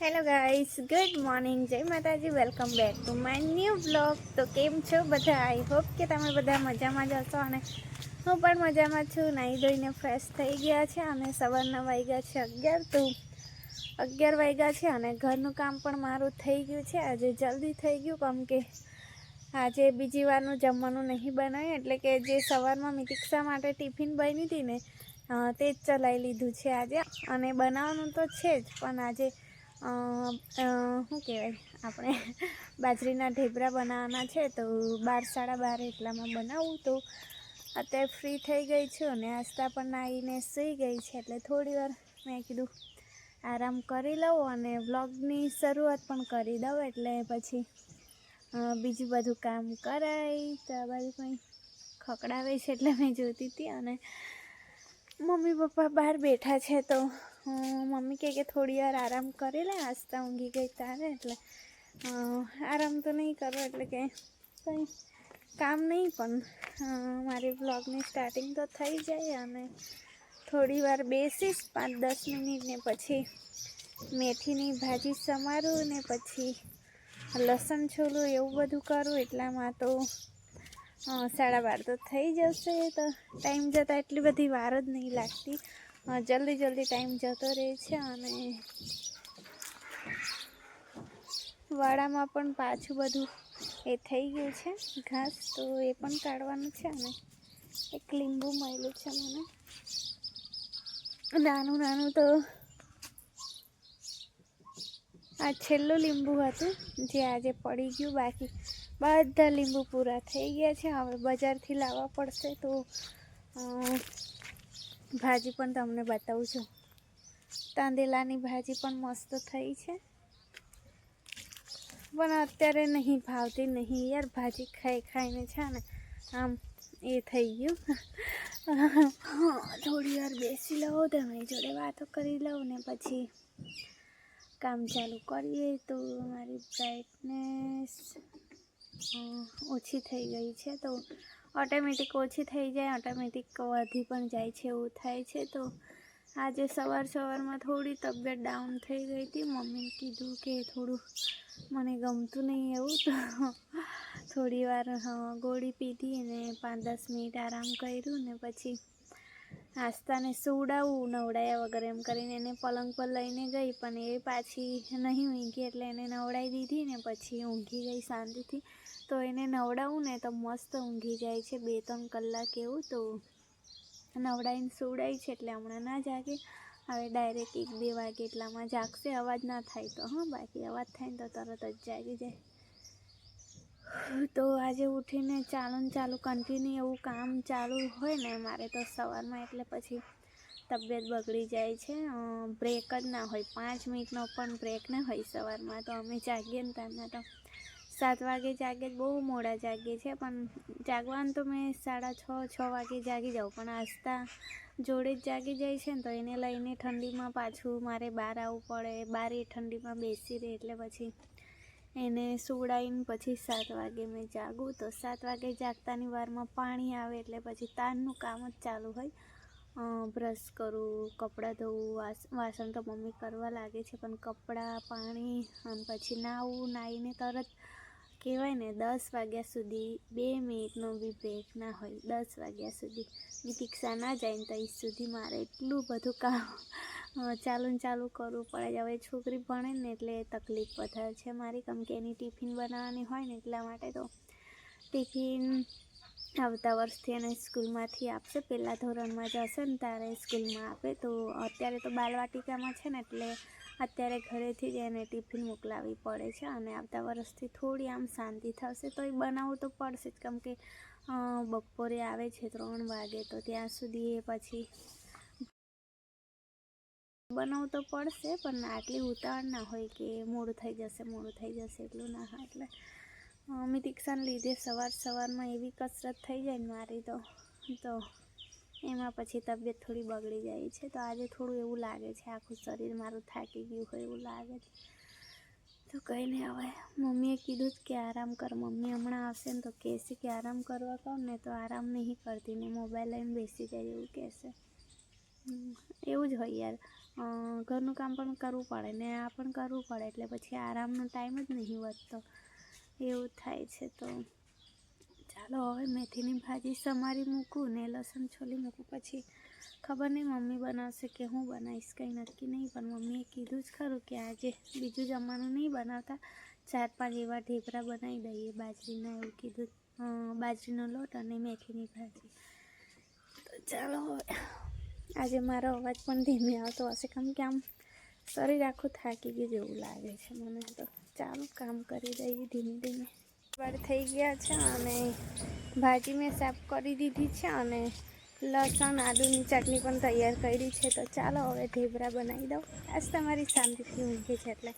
Hello guys good morning જય માતાજી. Welcome back to my new blog તો કેમ છો બધા? આઈ હોપ કે તમે બધા મજામાં જ હશો અને હું પણ મજામાં છું. નાહી ધોઈને ફ્રેશ થઈ ગયા છે અને સવારના વાગ્યા છે અગિયાર. તો અગિયાર વાગ્યા છે અને ઘરનું કામ પણ મારું થઈ ગયું છે. આજે જલ્દી થઈ ગયું, કેમ કે આજે બીજી વારનું જમવાનું નહીં બનાવ્યું. એટલે કે જે સવારમાં મિતિક્ષા માટે ટિફિન બની હતી ને તે જ ચલાવી લીધું છે આજે. અને બનાવવાનું તો છે જ, પણ આજે શું કહેવાય? આપણે બાજરીના ઢેબરા બનાવવાના છે તો બાર, સાડા બાર એટલામાં બનાવું તો અત્યારે ફ્રી થઈ ગઈ છું અને આસ્તા પણ નાહીને સૂઈ ગઈ છે એટલે થોડી વાર મેં કીધું આરામ કરી લઉં અને વ્લોગની શરૂઆત પણ કરી દઉં એટલે પછી બીજું બધું કામ કરાય. તો આ બાજુ કંઈ ખકડાવે છે એટલે મેં જોતી હતી અને મમ્મી પપ્પા બહાર બેઠા છે તો મમ્મી કહે કે થોડી વાર આરામ કરી લે, આસ્તા ઊંઘી ગઈ તારે એટલે આરામ તો નહીં કરો એટલે કે કંઈ કામ નહીં પણ મારી બ્લોગની સ્ટાર્ટિંગ તો થઈ જાય અને થોડી વાર બેસીશ પાંચ દસ મિનિટ ને પછી મેથીની ભાજી સમારું ને પછી લસણ છોલું એવું બધું કરું એટલામાં તો સાડા બાર તો થઈ જશે, તો ટાઈમ જતાં એટલી બધી વાર જ નહીં લાગતી. જલ્દી જલ્દી ટાઈમ જતો રહે છે અને વાડામાં પણ પાછું બધું એ થઈ ગયું છે. ઘાસ તો એ પણ કાઢવાનું છે અને એક લીંબુ મળેલું છે મને. નાનું નાનું તો આ છેલ્લું લીંબુ હતું, જે આજે પડી ગયું. બાકી બધા લીંબુ પૂરા થઈ ગયા છે. હવે બજારથી લાવવા પડશે તો ભાજી પણ તમને બતાવું છું. તાંદેલાની ભાજી પણ મસ્ત થઈ છે. પણ અત્યારે નહીં ભાવતી, નહીં યાર. ભાજી ખાઈ ખાઈને છે ને, આમ એ થઈ ગયું. થોડી વાર બેસી લઉં તમે જોડે વાતો કરી લઉં ને પછી કામ ચાલુ કરીએ તો મારી બ્રાઇટનેસ ઓછી થઈ ગઈ છે તો ઓટોમેટિક ઓછી થઈ જાય, ઓટોમેટિક વધી પણ જાય છે, એવું થાય છે. તો આજે સવાર સવારમાં થોડી તબિયત ડાઉન થઈ ગઈ હતી. મમ્મીએ કીધું કે થોડું મને ગમતું નહીં એવું, તો થોડી વાર ગોળી પીધી અને પાંચ દસ મિનિટ આરામ કર્યું ને પછી આસ્તાને સુવડાવું, નવડાયા વગર એમ કરીને એને પલંગ પર લઈને ગઈ, પણ એ પાછી નહીં ઊંઘી એટલે એને નવડાવી દીધી ને પછી ઊંઘી ગઈ શાંતિથી. તો એને નવડાવું ને તો મસ્ત ઊંઘી જાય છે બે ત્રણ કલાક એવું તો. નવડાવીને સુવડાય છે એટલે હમણાં ના જાગે. હવે ડાયરેક્ટ એક બે વાગે એટલામાં જાગશે, અવાજ ના થાય તો. હા, બાકી અવાજ થાય ને તો તરત જ જાગી જાય. તો આજે ઉઠીને ચાલુ ને ચાલુ કન્ટિન્યુ એવું કામ ચાલુ હોય ને મારે તો સવારમાં એટલે પછી તબિયત બગડી જાય છે. બ્રેક જ ના હોય. પાંચ મિનિટનો પણ બ્રેક ના હોય સવારમાં તો અમે જાગીએ ને ત્યાં તો સાત વાગે જાગે બહુ મોડા જાગીએ છે, પણ જાગવાનું તો મેં સાડા છ છ વાગે જાગી જાઉં, પણ આસ્તા જોડે જ જાગી જાય છે ને, તો એને લઈને ઠંડીમાં પાછું મારે બહાર આવવું પડે, બહાર એ ઠંડીમાં બેસી રહે, એટલે પછી એને સુવડાવીને પછી સાત વાગે મેં જાગું, તો સાત વાગે જાગતાની વારમાં પાણી આવે, એટલે પછી તારનું કામ જ ચાલુ હોય. બ્રશ કરું, કપડાં ધોવું, વાસ, વાસણ તો મમ્મી કરવા લાગે છે, પણ કપડાં, પાણી, અને પછી નાહવું, નાહીને તરત કહેવાય ને, દસ વાગ્યા સુધી બે મિનિટનો બી બ્રેક ના હોય, દસ વાગ્યા સુધી દીક્ષા ના જાય ને ત્યાં સુધી મારે એટલું બધું કામ ચાલુ ને ચાલુ કરવું પડે છે. હવે છોકરી ભણે ને એટલે તકલીફ વધારે છે મારી, કેમ કે એની ટિફિન બનાવવાની હોય ને એટલા માટે તો ટિફિન આવતા વર્ષથી એને સ્કૂલમાંથી આપશે પહેલાં ધોરણમાં જશે ને ત્યારે સ્કૂલમાં આપે તો અત્યારે તો બાલવાટિકામાં છે ને એટલે અત્યારે ઘરેથી જ એને ટિફિન મોકલાવવી પડે છે અને આવતા વર્ષથી થોડી આમ શાંતિ થશે. તો એ બનાવવું તો પડશે જ. કેમ કે બપોરે આવે છે ત્રણ વાગે, તો ત્યાં સુધી એ પછી બનાવવું તો પડશે, પણ આટલી ઉતાવળ ના હોય કે મોડું થઈ જશે, મોડું થઈ જશે એટલું ના હોય. એટલે મિતિક્ષાને લીધે સવાર સવારમાં એવી કસરત થઈ જાય મારી તો તો એમાં પછી તબિયત થોડી બગડી જાય છે. તો આજે થોડું એવું લાગે છે, આખું શરીર મારું થાકી ગયું હોય એવું લાગે છે. તો કંઈ નહીં, હવે મમ્મીએ કીધું જ કે આરામ કર. મમ્મી હમણાં આવશે ને તો કહેશે કે આરામ કરવા કહું ને તો આરામ નહીં કરતી. ને મોબાઈલ લઈને બેસી જાય એવું કહેશે. એવું જ હોય યાર. ઘરનું કામ પણ કરવું પડે ને આ પણ કરવું પડે. એટલે પછી આરામનો ટાઈમ જ નહીં વધતો. એવું થાય છે તો ચાલો, હવે મેથીની ભાજી સમારી મૂકું ને લસણ છોલી મૂકું. પછી ખબર નહીં મમ્મી બનાવશે કે હું બનાવીશ, કંઈ નક્કી નહીં. પણ મમ્મીએ કીધું જ ખરું કે આજે બીજું જમવાનું નહીં બનાવતા. ચાર પાંચ એવા ઢેબરા બનાવી દઈએ, બાજરીના એવું કીધું. બાજરીનો લોટ અને મેથીની ભાજી. તો ચાલો હવે, આજે મારો અવાજ પણ ધીમે આવતો હશે કેમ કે આમ શરીર આખું થાકી ગયું જેવું લાગે છે મને તો. ચાલો, કામ કરી દઈએ ધીમે ધીમે. વાર થઈ ગયા છે અને ભાજી મેં સાફ કરી દીધી છે અને લસણ, આદુની ચટણી પણ તૈયાર કરી છે. તો ચાલો હવે ઢેબરા બનાવી દઉં. આજ તમારી શાંતિથી ઊંઘી છે એટલે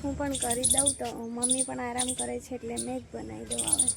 હું પણ કરી દઉં તો મમ્મી પણ આરામ કરે છે એટલે મેં જ બનાવી દઉં હવે.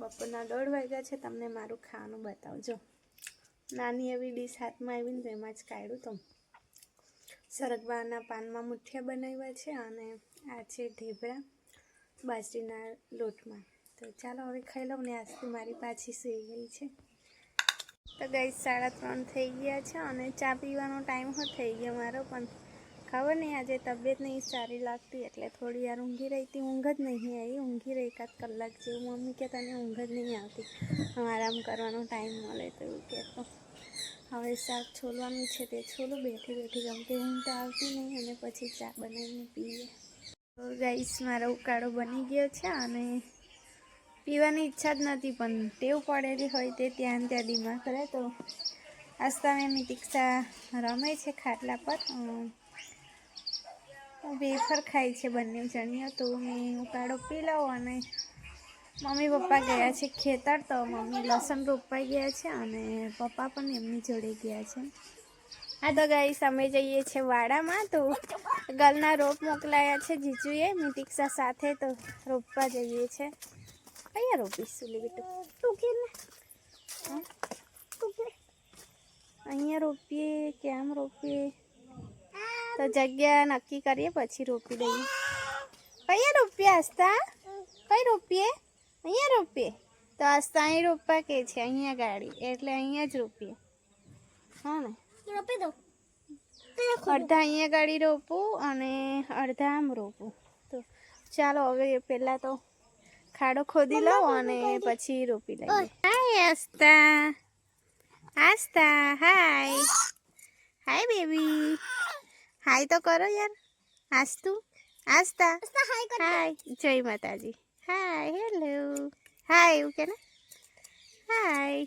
બપોરના દોઢ વાગ્યા છે, તમને મારું ખાવાનું બતાવજો. નાની એવી ડીશ હાથમાં આવીને તો એમાં જ કાઢ્યું તો. સરગવાના પાનમાં મુઠિયા બનાવ્યા છે અને આ છે ઢેબરા બાજરીના લોટમાં. તો ચાલો હવે ખાઈ લઉં ને આજથી મારી પાછી સૂઈ ગઈ છે. તો ગઈ સાડા ત્રણ થઈ ગયા છે અને ચા પીવાનો ટાઈમ હો થઈ ગયો મારો પણ. ખબર નહીં. આજે તબિયત નહીં સારી લાગતી એટલે થોડી વાર ઊંઘી રહી હતી. ઊંઘ જ નહીં આવી. ઊંઘી રહી એકાદ કલાક જેવું. મમ્મી કે તને ઊંઘ જ નહીં આવતી. આરામ કરવાનો ટાઈમ મળે તો એવું કહેતો હવે શાક છોલવાનું છે તે છોલું. બેઠી બેઠી ગમતી ઊંઘ તો આવતી નહીં અને પછી ચા બનાવીને પીએ. તો ગાઈસ મારો ઉકાળો બની ગયો છે અને પીવાની ઈચ્છા જ નથી પણ ટેવ પડેલી હોય તે ત્યાં ને ત્યાં દિમાગ કરે તો. આસ્તા મેં મિતિક્ષા રમે છે ખાટલા પર. અમ, વેફર ખાય છે બંને જણીઓ, તો મેં ઉકાળો પી લઉં અને મમ્મી પપ્પા ગયા છે ખેતર, તો મમ્મી લસણ રોપાઈ ગયા છે અને પપ્પા પણ એમની જોડે ગયા છે. હા તો ગાઈસ અમે જઈએ છીએ વાડામાં, તો ગલના રોપ મોકલાયા છે જીજુએ મિતિક્ષા સાથે, તો રોપવા જઈએ છે. અહીંયા રોપીશું, લે? તું કે અહીંયા રોપીએ, કેમ રોપીએ? તો જગ્યા નક્કી કરીએ પછી રોપી દઈએ. કયા રોપીએ આસ્તા કઈ રોપીએ? અહીંયા રોપીએ? તો આસ્તા અહીં રોપવા કે છે? અહીંયા ગાડી. એટલે અહીંયા જ રોપીએ. હા ને? રોપી દો અડધા અહીંયા ગાડી રોપું અને અડધા આમ રોપું. તો ચાલો હવે પહેલાં તો ખાડો ખોદી લઉં અને પછી રોપી લઈએ. હાય આસ્તા આસ્તા હાય. હાય બેબી. હાય તો કરો યાર. આસ્તુ આસ્તા હાય જય માતાજી. Hi hello. હાય એવું કે ને? હાય.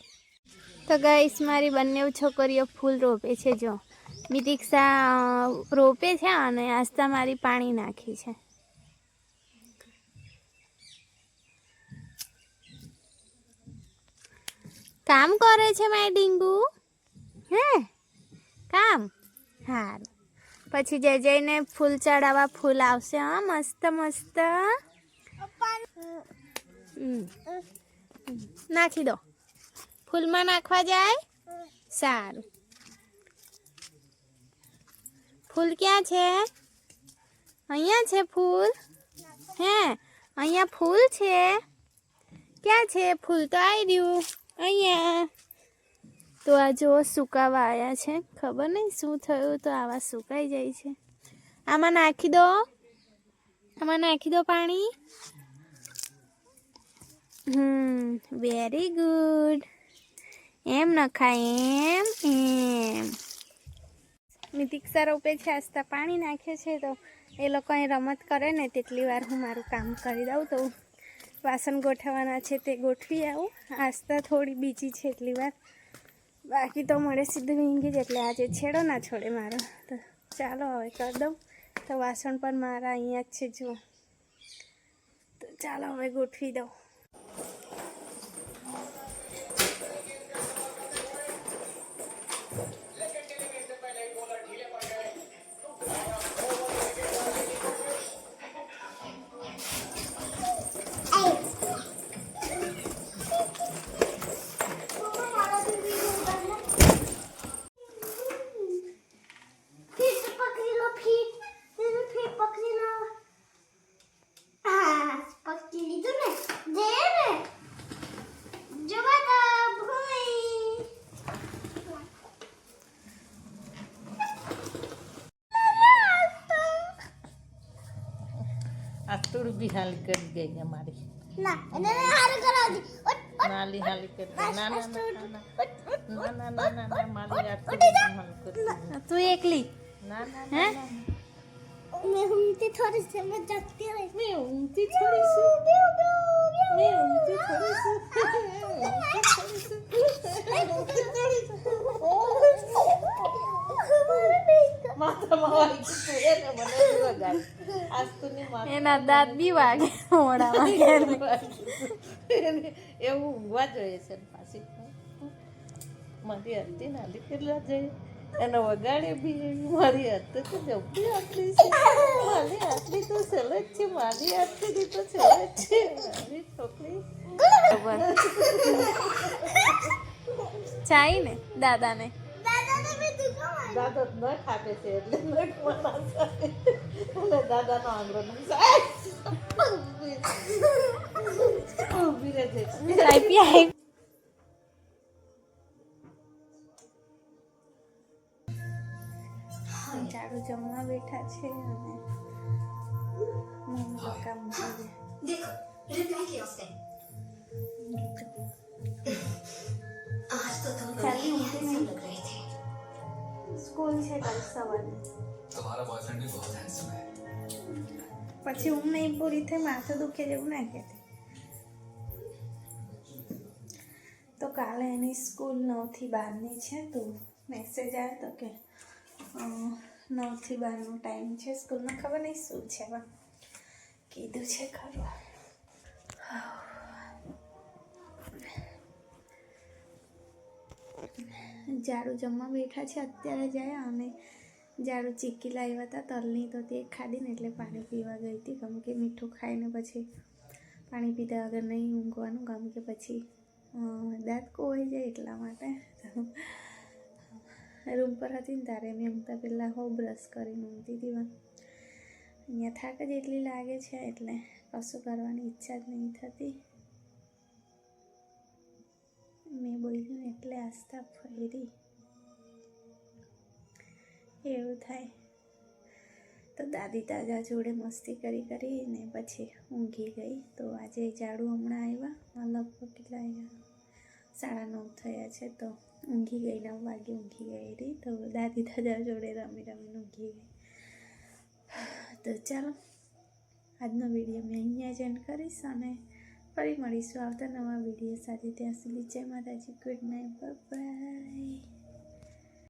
તો ગાઈસ મારી બંને છોકરીઓ ફૂલ રોપે છે જો. મિતિક્ષા રોપે છે અને આસ્તા મારી પાણી નાખી છે. કામ કરે છે મારી ડીંગુ? હે? કામ? સારું પછી જય જઈને ફૂલ ચડાવવા ફૂલ આવશે, હા, મસ્ત મસ્ત. નાખી દો. ફૂલમાં નાખવા જાય? સારું. ફૂલ ક્યાં છે? અહીંયા છે ફૂલ? હે, અહીંયા ફૂલ છે? ક્યાં છે? ફૂલ તો આવી રહ્યું. તો આ જો સુકાવા આવ્યા છે. ખબર નહીં શું થયું તો આવા સુકાઈ જાય છે. આમાં નાખી દો. આમાં નાખી દો પાણી. હમ વેરી ગુડ એમ નખાય, એમ એમ. મિતિક્ષા રોપે છે, આસ્તા પાણી નાખે છે તો એ લોકો અહીં રમત કરે ને તેટલી વાર હું મારું કામ કરી દઉં તો વાસણ ગોઠવવાના છે તે ગોઠવી આવું. આસ્તા થોડી બીજી છે એટલી વાર. બાકી તો મળે સીધું વીંગી જ, એટલે આજે છેડો ના છોડે મારો. તો ચાલો હવે કરી દઉં. તો વાસણ પણ મારા અહીંયા જ છે, જુઓ. તો ચાલો હવે ગોઠવી દઉં. આ થોડું બી હાલ કરી ગઈ અમારી ના એને હારું કરાવજી ઓટ ઓટ નાલી હાલી કરી ગઈ. ના ના ના ના ના ઓટ ઓટ ના ના ના ના ના મારી આ થોડી બી હાલ કરી ગઈ. તું એકલી ના ના હે? ના ના मैं घूमती थोड़ी सी मैं जाती रही મેં ઊંઘતી થોડી છું મેં ઊંઘતી થોડી છું માથામાં વાગી એના દાંત બી વાગે મોડામાં એવું ઊંઘવા જોઈએ છે પાછી. મારી હતી ને હાલી કેટલા જઈએ એનો વગાડે બી મારી હાથ તો જબરી આટલી છે. મારી આટલી તો સેલ છે મારી આટલી તો સેલ છે. મારી છોકરી. ચાઈ ને દાદાને. દાદા ન ખાતે છે એટલે દાદાનો આંગળો નહીં ઊભી રહે છે ચાઈ પી આવી ઝાડુ જમવા બેઠા છે અને મમ્મી પપ્પા મૂકી देखो रिप्लाई किया उसने आज तो तुम चाली उल्टी नहीं लग रहे थे સ્કૂલ છે કાલ સવારે तुम्हारा बॉयफ्रेंड भी बहुत हैंडसम है પછી ઊંઘ નહીં પૂરી થઈ માથું દુખે જેવું ના કહેતી તો કાલે એની સ્કૂલ નવથી બારની છે તો મેસેજ આવ્યો તો કે અ, નવથી બારનો ટાઈમ છે સ્કૂલમાં ખબર નહીં શું છે પણ કીધું છે ખરું ઝાડુ જમવા બેઠા છે અત્યારે જાય અને ઝાડુ ચીકી લાવ્યા હતા તલની તો તે ખાધીને એટલે પાણી પીવા ગઈ હતી. કેમ કે મીઠું ખાઈને પછી પાણી પીધા વગર નહીં ઊંઘવાનું કેમ કે પછી દાંત કોવાઈ જાય એટલા માટે. રૂમ પર હતી ને તારે મેં ઊંઘતા પહેલાં હો બ્રશ કરીને ઊંઘતી હતી અહીંયા થાક જ એટલી લાગે છે એટલે કશું કરવાની ઈચ્છા જ નહીં થતી. મેં બોલ્યું, એટલે આસ્થા ફરી. એવું થાય. તો દાદી તાજા જોડે મસ્તી કરી કરીને પછી ઊંઘી ગઈ. તો આજે ઝાડુ હમણાં આવ્યા. લગભગ કેટલા આવ્યા સાડા નવ થયા છે તો ઊંઘી ગઈ, નવ વાગે ઊંઘી ગઈ હતી. તો દાદી તાજા જોડે રમી રમીને ઊંઘી ગઈ. તો ચાલો, આજનો વીડિયો મેં અહીંયા જ એન્ડ કરીશ અને ફરી મળીશું આવતા નવા વીડિયો સાથે. ત્યાં સુધી જય માતાજી. Good night bye